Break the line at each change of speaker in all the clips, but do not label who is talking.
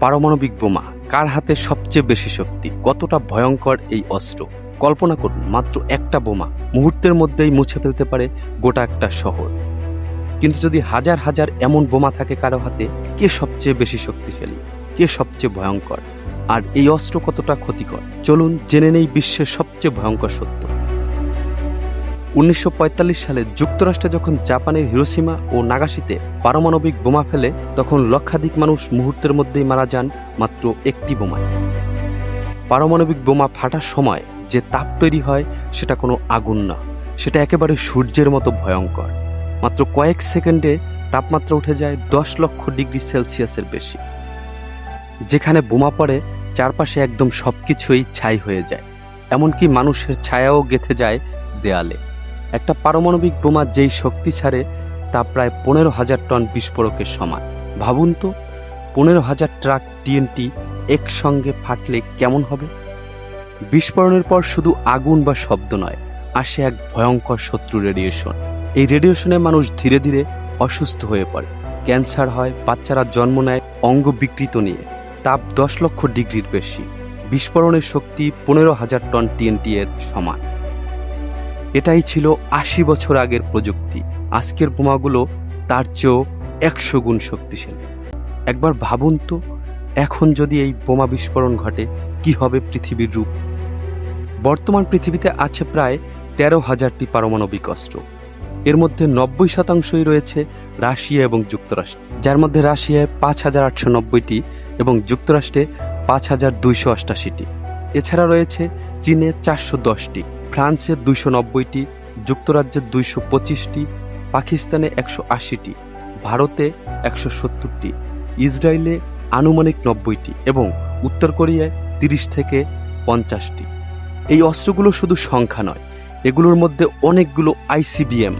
পারমাণবিক বোমা কার হাতে সবচেয়ে বেশি শক্তি? কতটা ভয়ঙ্কর এই অস্ত্র? কল্পনা করুন, মাত্র একটা বোমা মুহূর্তের মধ্যেই মুছে ফেলতে পারে গোটা একটা শহর। কিন্তু যদি হাজার হাজার এমন বোমা থাকে কারও হাতে, কে সবচেয়ে বেশি শক্তিশালী? কে সবচেয়ে ভয়ঙ্কর? আর এই অস্ত্র কতটা ক্ষতিকর? চলুন জেনে নেই বিশ্বের সবচেয়ে ভয়ঙ্কর সত্য। উনিশশো পঁয়তাল্লিশ সালে যুক্তরাষ্ট্রে যখন জাপানের হিরোসীমা ও নাগাসিতে পারমাণবিক বোমা ফেলে, তখন লক্ষাধিক মানুষ মুহূর্তের মধ্যেই মারা যান মাত্র একটি বোমায়। পারমাণবিক বোমা ফাটার সময় যে তাপ তৈরি হয়, সেটা কোনো আগুন না। সেটা একেবারে সূর্যের মতো ভয়ঙ্কর। মাত্র কয়েক সেকেন্ডে তাপমাত্রা উঠে যায় দশ লক্ষ ডিগ্রি সেলসিয়াসের বেশি। যেখানে বোমা পড়ে, চারপাশে একদম সবকিছুই ছাই হয়ে যায়। এমনকি মানুষের ছায়াও গেথে যায় দেয়ালে। একটা পারমাণবিক বোমা যেই শক্তি ছাড়ে, তা প্রায় পনেরো হাজার টন বিস্ফোরকের সমান। ভাবুন তো, পনেরো হাজার ট্রাক টিএনটি একসঙ্গে ফাটলে কেমন হবে? বিস্ফোরণের পর শুধু আগুন বা শব্দ নয়, আসে এক ভয়ঙ্কর শত্রু রেডিয়েশন। এই রেডিয়েশনে মানুষ ধীরে ধীরে অসুস্থ হয়ে পড়ে। ক্যান্সার হয়, বাচ্চারা জন্ম নেয় অঙ্গ বিকৃত নিয়ে। তাপ দশ লক্ষ ডিগ্রির বেশি। বিস্ফোরণের শক্তি পনেরো হাজার টন টিএনটি এর সমান। এটাই ছিল আশি বছর আগের প্রযুক্তি। আজকের বোমাগুলো তার চেয়েও একশো গুণ শক্তিশালী। একবার ভাবুন তো, এখন যদি এই বোমা বিস্ফোরণ ঘটে, কি হবে পৃথিবীর রূপ? বর্তমান পৃথিবীতে আছে প্রায় তেরো হাজারটি পারমাণবিক অস্ত্র। এর মধ্যে নব্বই শতাংশই রয়েছে রাশিয়া এবং যুক্তরাষ্ট্র। যার মধ্যে রাশিয়ায় পাঁচ হাজার আটশো নব্বইটি এবং যুক্তরাষ্ট্রে পাঁচ হাজার দুইশো অষ্টাশিটি। এছাড়া রয়েছে চীনে চারশো দশটি। ফ্রান্সের দুইশো নব্বইটি যুক্তরাজ্যের দুইশো পঁচিশটি, পাকিস্তানে একশো আশিটি, ভারতে একশো সত্তরটি, ইসরায়েলে আনুমানিক নব্বইটি এবং উত্তর কোরিয়ায় তিরিশ থেকে পঞ্চাশটি। এই অস্ত্রগুলো শুধু সংখ্যা নয়, এগুলোর মধ্যে অনেকগুলো আইসিবিএম,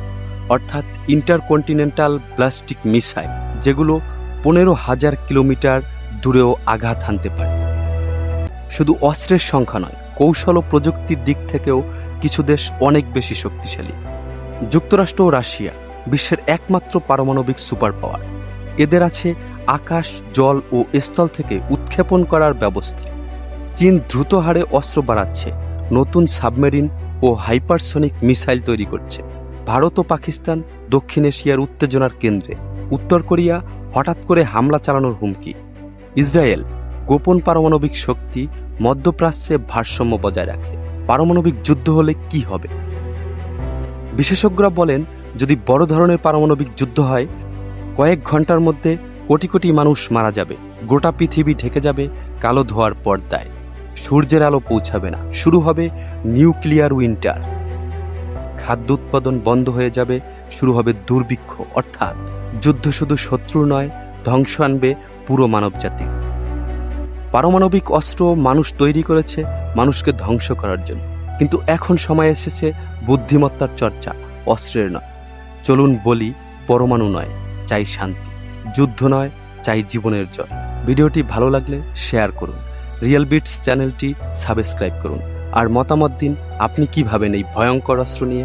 অর্থাৎ ইন্টারকন্টিনেন্টাল ব্লাস্টিক মিসাইল, যেগুলো পনেরো হাজার কিলোমিটার দূরেও আঘাত হানতে পারে। শুধু অস্ত্রের সংখ্যা নয় কৌশল ও প্রযুক্তির দিক থেকেও কিছু দেশ অনেক বেশি শক্তিশালী। যুক্তরাষ্ট্র ও রাশিয়া বিশ্বের একমাত্র পারমাণবিক সুপার পাওয়ার এদের আছে আকাশ, জল ও স্থল থেকে উৎক্ষেপণ করার ব্যবস্থা। চীন দ্রুত হারে অস্ত্র বাড়াচ্ছে, নতুন সাবমেরিন ও হাইপারসনিক মিসাইল তৈরি করছে। ভারত ও পাকিস্তান দক্ষিণ এশিয়ার উত্তেজনার কেন্দ্রে। উত্তর কোরিয়া হঠাৎ করে হামলা চালানোর হুমকি। ইসরায়েল গোপন পারমাণবিক শক্তি মধ্যপ্রাচ্যে ভারসাম্য বজায় রাখে। পারমাণবিক যুদ্ধ হলে কি হবে? বিশেষজ্ঞরা বলেন, যদি বড় ধরনের পারমাণবিক যুদ্ধ হয়, কয়েক ঘণ্টার মধ্যে কোটি কোটি মানুষ মারা যাবে। গোটা পৃথিবী ঢেকে যাবে কালো ধোয়ার পর্দায়। সূর্যের আলো পৌঁছাবে না। শুরু হবে নিউক্লিয়ার উইন্টার। খাদ্য উৎপাদন বন্ধ হয়ে যাবে। শুরু হবে দুর্ভিক্ষ। অর্থাৎ যুদ্ধ শুধু শত্রু নয়, ধ্বংস আনবে পুরো মানবজাতি পারমাণবিক অস্ত্র মানুষ তৈরি করেছে মানুষকে ধ্বংস করার জন্য। কিন্তু এখন সময় এসেছে বুদ্ধিমত্তার চর্চা, অস্ত্রের নয়। চলুন বলি, পরমাণু নয়, চাই শান্তি। যুদ্ধ নয়, চাই জীবনের জয়। ভিডিওটি ভালো লাগলে শেয়ার করুন। রিয়েল বিটস চ্যানেলটি সাবস্ক্রাইব করুন। আর মতামত দিন, আপনি কি এই ভয়ঙ্কর অস্ত্র নিয়ে?